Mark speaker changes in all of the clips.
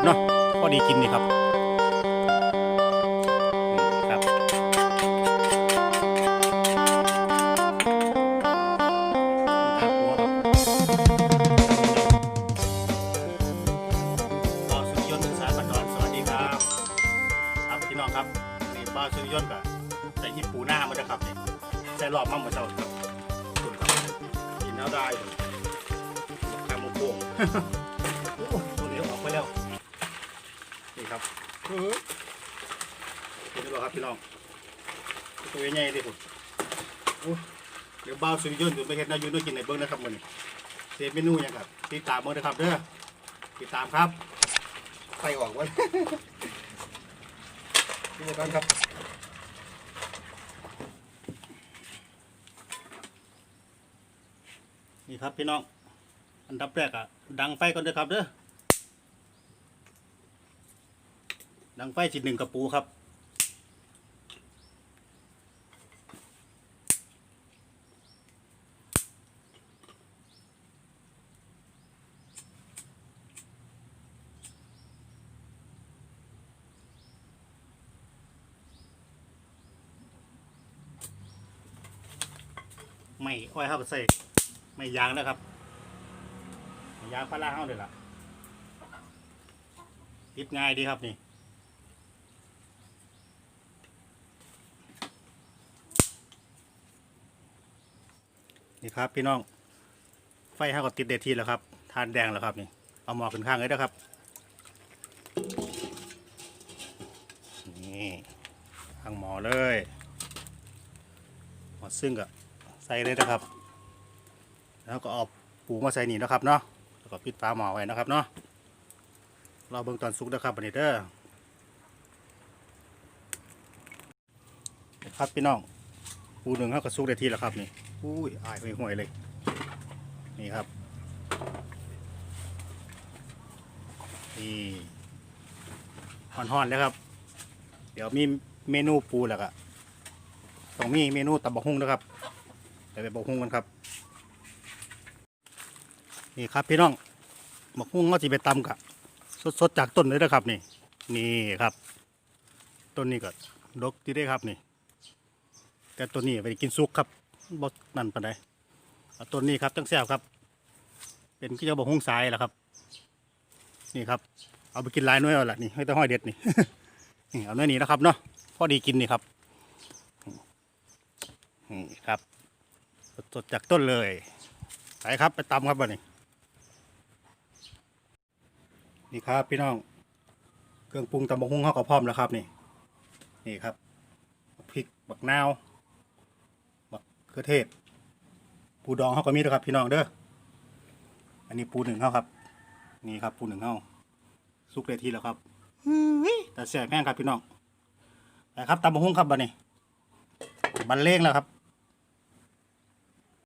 Speaker 1: นะครับเนาะพอดีกินนี่ครับครับครับหัวครับบ้าวสุริยนต์สายบันดอนสวัสดีครับครับพี่น้องครับนี่บ้าวสุริยนต์กับใส่หิบปูหน้ามาเด้อครับนี่ใส่รอบมั่งมาเจ้าครับกินแล้วได้เลยแคมโมโป่ง ครับเห็นหรือเปล่าครับพี่น้องตัวใหญ่ๆดิผมโอ้เดี๋ยวบ้าวสุริยนต์อยู่ไปเห็นนาอยูนด้วยกินในเบิ้งนะครับมันเซฟเมนูหยังครับติดตามมือนะครับเด้อติดตามครับไฟออกไว้ดูกันครับนี่ครับพี่น้องอันดับแรกอะดังไฟก่อนเด้อครับเด้อ ดังไฟจิตหนึ่งกระปูครับ ไม่อ้อยเข้าไปใส่ไม่ยางนะครับยางพาราเข้าเลยล่ะติดง่ายดีครับนี่ นี่ครับ พี่น้องไฟห้าก็ติดเดทีแล้วครับทานแดงแล้วครับนี่เอาหมอขึ้นข้างเลยนะครับนี่ข้างหมอเลยหมอซึ่งก็ใส่เลยนะครับ แล้วก็เอาปูมาใส่นี่นะครับเนาะแล้วก็ปิดฝาหมอไว้นะครับเนาะเราเบิ่งตอนสุกนะครับบันนี้เด้อครับพี่น้องปูหนึ่งเขาก็สุกได้ทีแล้วครับนี่ อุ้ยอายห่วยๆเลย นี่ครับ นี่ห่อนๆเลยครับ เดี๋ยวมีเมนูปูแล้วก็ต้องมีเมนูตับบกฮุ่งนะครับไปไปบกฮุ่งกันครับ นี่ครับพี่น้องบกฮุ่งก็จะไปตำกับสดๆจากต้นเลยนะครับนี่ นี่ครับ ต้นนี้ก็ดกที่ได้ครับนี่ แต่ตัวนี้ไปกินซุกครับ บดนั่นปานใดเอาตัวนี้ครับตั้งแซ่บครับ เป็นขี้เจ้าบกฮุ่งสายแหละครับ นี่ครับ เอาไปกินลายน้อยเอาละนี่ให้ตะห้อยเด็ดนี่ นี่เอาน้อนี้นะครับเนาะพอดีกินนี่ครับนี่ครับสดจากต้นเลยไปครับไปตำครับบัดนี้นี่ครับพี่น้อง เครื่องปรุงตำบักหุ่งเข้ากับพร้อมแล้วครับ นี่ นี่ครับพริกบักนาว เครือเทศ ปูดองเขาก็มีด้วยครับ พี่น้องเด้อ อันนี้ปูหนึ่งเข้าครับ นี่ครับ ปูหนึ่งเข้าสุกเลยทีแล้วครับแต่เสียแม่งครับพี่น้องไปครับตำบักหุ่งครับบัดนี้บันเลงแล้วครับ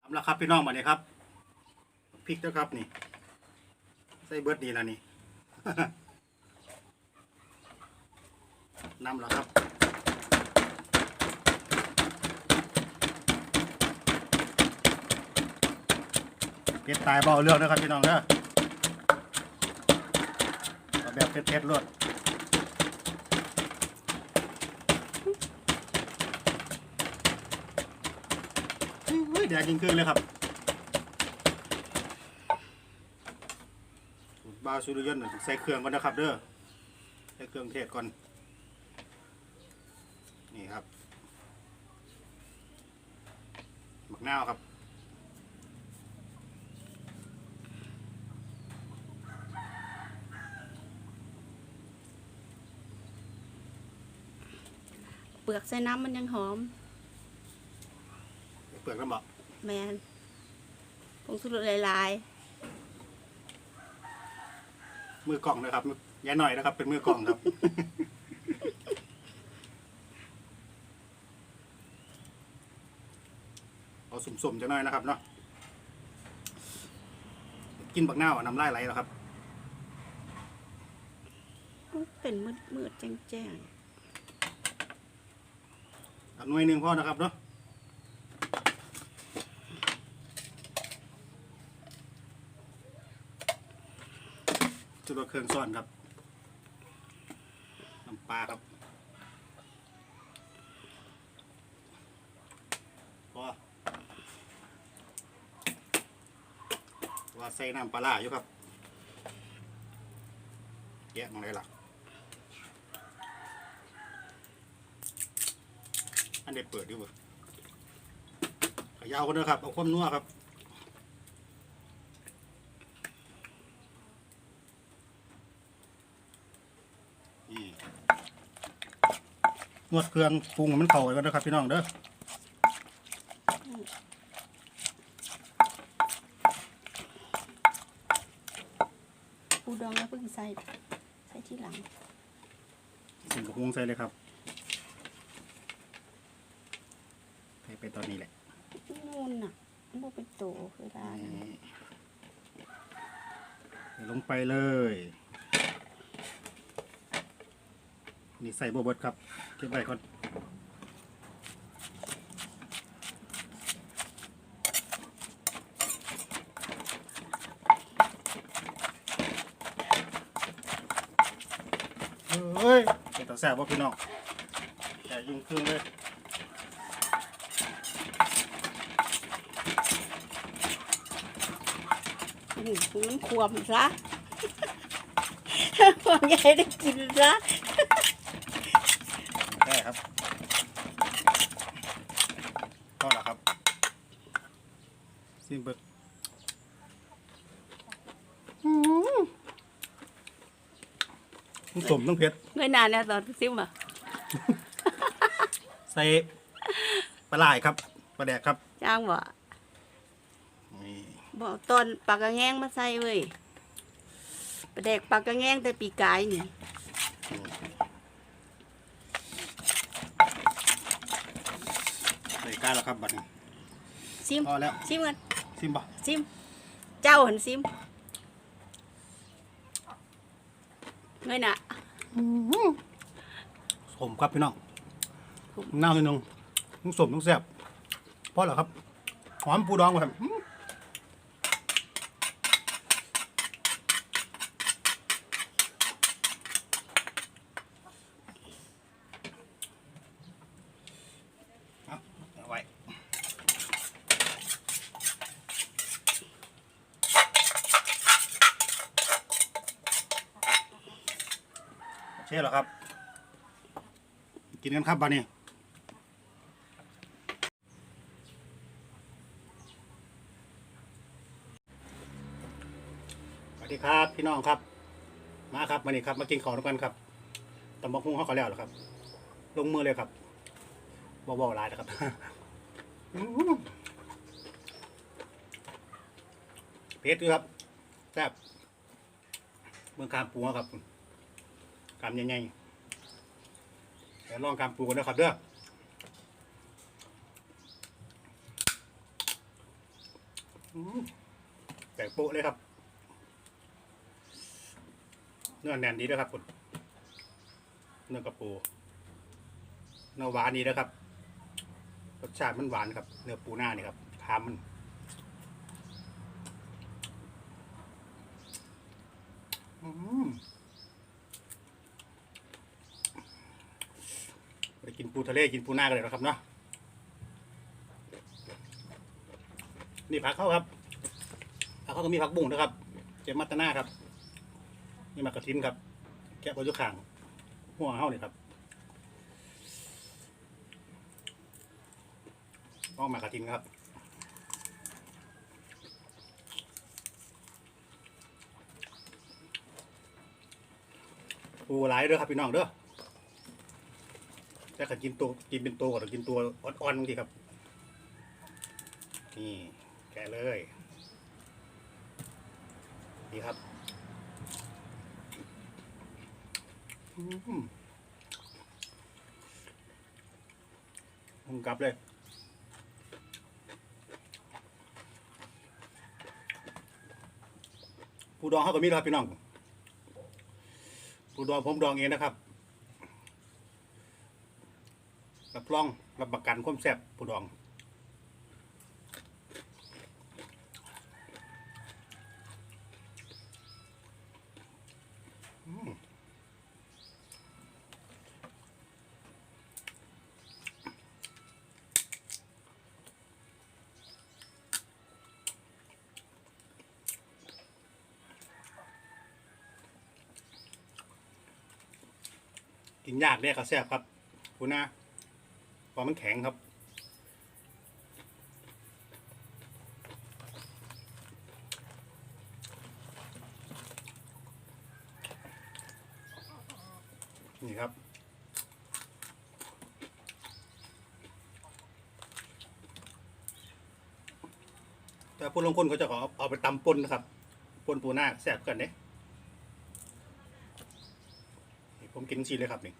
Speaker 1: ทำแล้วครับพี่น้องบัดนี้ครับพริกเจ้าครับนี่ใส่เบิร์ดดีแล้วนี่นำแล้วครับ เพชรตายเบเอาเรื่องนะครับพี่น้องเด้อเอาแบบเพชรๆรวดเฮ้ยแดดยิงขึ้นเลยครับบาวสุริยนต์น่ะใส่เครื่องก่อนนะครับเด้อใส่เครื่องเทศก่อน นี่ครับหมักนาวครับ
Speaker 2: เปลือกใส่น้ำมันยังหอม
Speaker 1: เปลือกน้ำบอก
Speaker 2: แมนผงสุรสลาย
Speaker 1: มือกล่องนะครับแย่หน่อยนะครับ เป็นมือกล่องครับ เอาสุ่มๆจะหน่อยนะครับเนาะกินบักนาวอะน้ำลายไหลแล้วครับ
Speaker 2: ๆอุ๊ยเป็นมืดมืดๆแจ้งแจ้ง
Speaker 1: เอา หน่วยหนึ่งพอนะครับเนาะจุดเครื่องซ่อนครับน้ำปลาครับพอว่าใส่น้ำปลาร้าอยู่ครับแยะมาเลยล่ะ อันนี้เปิดอยู่บ่ขยาวกันนะครับ เอาความนัวครับนี่นวดเครื่องปรุงให้มันเข้ากันนะครับพี่น้องเด้อ
Speaker 2: ปูดองแล้วเพิ่งใส่ ใส่ที่หลัง
Speaker 1: สิ่งกระพุงใส่เลยครับใส่ไป ตอนนี้แหละ
Speaker 2: นู่นน่ะมันบ่เป็นโตคือได้
Speaker 1: นี่ใส่ลงไปเลย นี่ใส่บวบดครับ เก็บไว้ก่อนเฮ้ยเป็นตาแสบว่าพี่น้องอย่ายุ่งเครื่องเลย
Speaker 2: มมันควมซะควมใหญ่ได้กินซะ
Speaker 1: ได้ครับก็แล้วครับซิมเบิร์ต้องสมต้องเผ็ด
Speaker 2: เมื่อนานแล้วตอนซิมอะ
Speaker 1: ใส่ปลาไหลายครับปลาแดกครับ
Speaker 2: จ้างบ่
Speaker 1: นี่
Speaker 2: บอกตอนปลากระแงงมาใส่เว้ยปลาแดกปลากระแงงแต่ปีกายนี่
Speaker 1: ใส่กาแล้วครับบัดนี้
Speaker 2: ซิม
Speaker 1: พอแล้ว
Speaker 2: ซิมกัน
Speaker 1: ซิมบ่
Speaker 2: ซิม เจ้าหันซิมเงยน่ะ
Speaker 1: สมครับพี่น้องน้ำนิดนึงต้องสมต้องแซ่บพอแล้วครับหอมปูดองมาครับอื้อเอาเอาไว้ เช่หรอครับ กินกันครับบานี้สวัสดีครับพี่น้องครับ มาครับมานี่ครับ มากินของด้วยกันครับตำบักหุ่งเขาก็แล้วหรอครับ ลงมือเลยครับบ่บ่หลายนะครับเผ็ดด้วยครับแซ่บเมืองคามปูครับ กามใหญ่ๆเดี๋ยวลองการปลูกกันนะครับเด้ออืมแตกโปะเลยครับเนื้อแน่นดีด้วยครับคุณเนื้อกระปูเนื้อหวานดีนะครับรสชาติมันหวานครับ เนื้อปูหน้านี่ครับคามมัน อืม ไป กินปูทะเลกินปูหน้ากันเลยนะครับเนาะนี่ผักเข้าครับผักเข้าก็มีผักบุ้งนะครับเจมัตตานาครับนี่มากระทินครับ แกะบนยุข่างหัวเข้าเนี่ครับก็มากระทินครับปูหลายเด้อครับพี่น้องเด้อ แต่ขันกินตัวกินเป็นตัวก่อนกินตัวอ่อนๆบางทีครับ นี่แกะเลยนี่ครับอืมมึงกลับเลยปูดองเขาก็มีแล้วครับพี่น้องปูดองผมดองเองนะครับ รับรองรับประกันความแซ่บผู้ดองกินยากเลี่ยก็แซ่บครับคุณนะ พราะมันแข็งครับ นี่ครับแต่พวกลงคนเขาจะขอเอาไปตำปนนะครับปนปูนาแซ่บกันเนี่ผมกินชีเลยครับนี่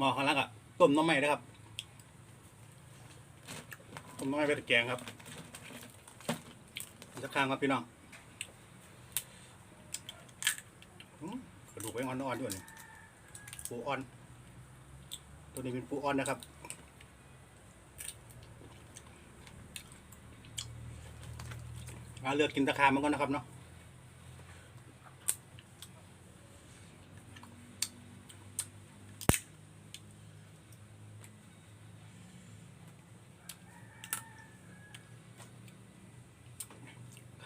Speaker 1: หม้อข้างล่างอะต้มน้ำไม้นะครับต้มน้ำไม้ไปตะแกงครับจะข้างครับพี่น้องกระดูกไว้อ่อนๆด้วยนี่ปูอ่อน ตัวนี้เป็นปูอ่อนนะครับมาเลือกกินตะคามันก่อนนะครับเนาะ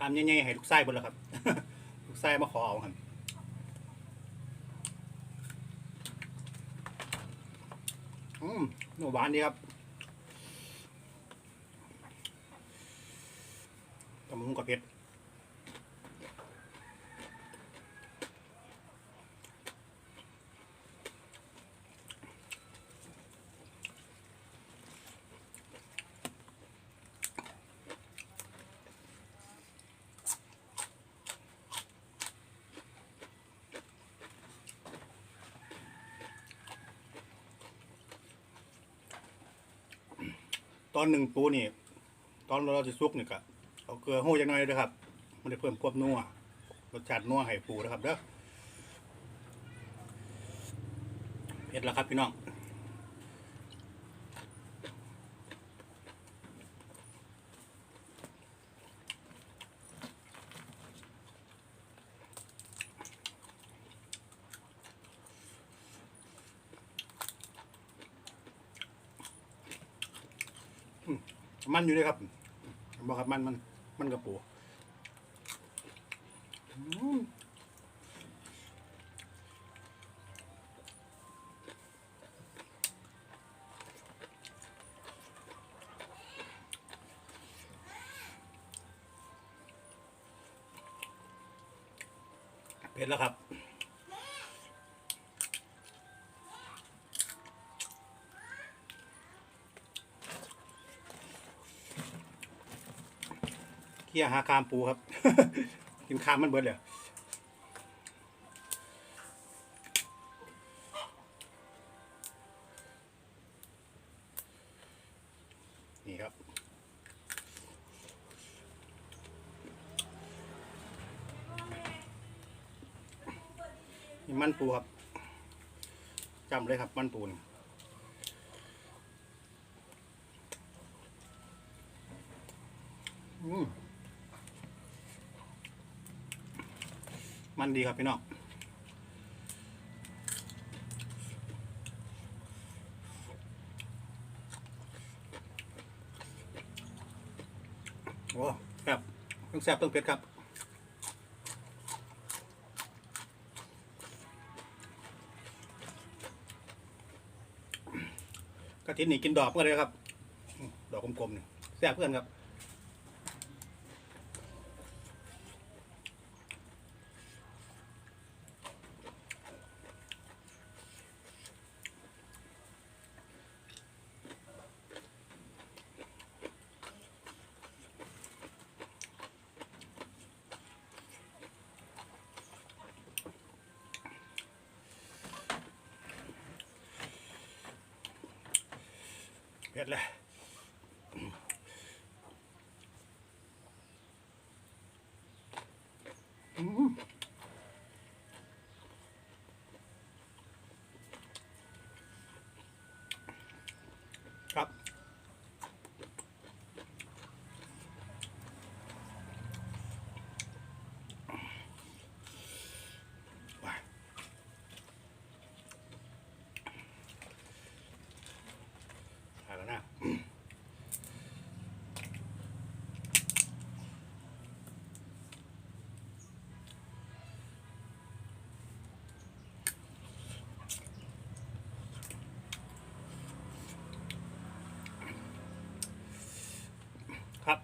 Speaker 1: คำใหญ่ๆให้ลูกไส้บนแล้วครับ ลูกไส้มาขอเอาครับอืมหนูหวานดีครับตำมุงกับเผ็ด ตอนหนึ่งปูนี่ ตอนเราจะซุกนี่ก็เอาเกลือโห้ยังหน่อยด้วยครับ มันจะเพิ่มความนัวรสชาตินัวให้ปูนะครับเด้อเผ็ดแล้วครับพี่น้อง มันอยู่ด้วยครับบอกครับมันมันมันกระปูเผ็ดแล้วครับ เคี่ยหาคามปูครับ กินคามมันเบิดเลยนี่ครับนี่มันปูครับจำเลยครับมันปูนี่อืม มันดีครับพี่น้องโอ้แซ่บต้องแซ่บต้องเผ็ดครับกระถินนี่กินดอกเพื่อนเลยครับ ดอกกลมๆนี่แซ่บเพื่อนครับ เผ็ดเลยอืมครับ ครับ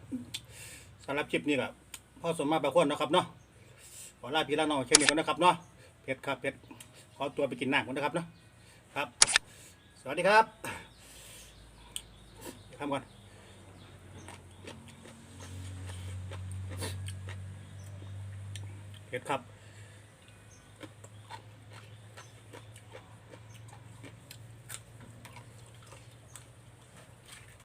Speaker 1: สำหรับคลิปนี้ก็พ่อสมมาประควนนะครับเนาะขอลาพี่ลาน้องแค่นี้ก่อนนะครับเนาะเพชรครับเพชรขอตัวไปกินน้ำก่อนนะครับเนาะครับ สวัสดีครับทำก่อนเพชรครับ